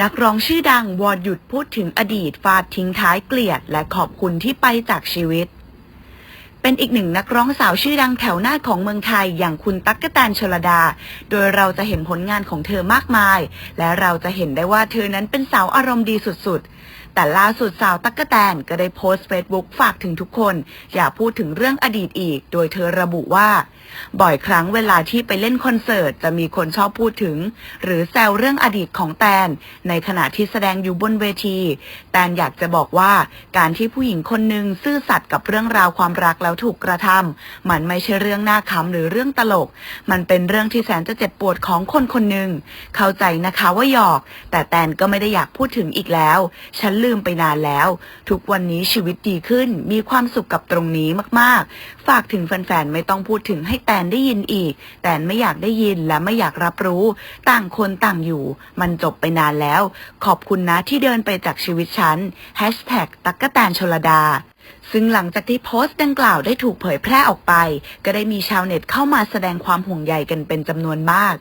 นักร้องชื่อดังวอดหยุดพูดถึงอดีตฟาดทิ้งท้ายเกลียด และขอบคุณที่ไปจากชีวิต เป็นอีกหนึ่งนักร้องสาวชื่อดังแถวหน้าของเมืองไทย อย่างคุณตั๊กกะแตนชลดา โดยเราจะเห็นผลงานของเธอมากมาย และเราจะเห็นได้ว่าเธอนั้นเป็นสาวอารมณ์ดีสุดๆ แต่ล่าสุดสาวตั๊กกะแตนก็ได้โพสต์เฟซบุ๊กฝากถึงทุกคน อย่าพูดถึงเรื่องอดีตอีก โดยเธอระบุว่า บ่อยครั้งเวลาที่ไปเล่นคอนเสิร์ตจะมีคนชอบพูดถึง หรือแซวเรื่องอดีตของแตน ในขณะที่แสดงอยู่บนเวที แตนอยากจะบอกว่าการที่ผู้หญิงคนหนึ่งซื่อสัตย์กับเรื่องราวความรักแล้วถูกกระทำมันไม่ใช่เรื่องน่าขำหรือเรื่องตลก มันเป็นเรื่องที่แสนจะเจ็บปวดของคนคนหนึ่งเข้าใจนะคะว่าหยอก แต่แตนก็ไม่ได้อยากพูดถึงอีกแล้ว ฉันลืมไปนานแล้ว ทุกวันนี้ชีวิตดีขึ้น มีความสุขกับตรงนี้มากๆ ฝากถึงแฟนๆไม่ต้องพูดถึงให้แตนได้ยินอีก แตนไม่อยากได้ยินและไม่อยากรับรู้ ต่างคนต่างอยู่ มันจบไปนานแล้ว ขอบคุณนะที่เดินไปจากชีวิตฉัน Hashtag ตักกะแตนชลดา ซึ่งหลังจากที่โพสต์ดังกล่าวได้ถูกเผยแพร่ออกไป ก็ได้มีชาวเน็ตเข้ามาแสดงความห่วงใยกันเป็นจำนวนมาก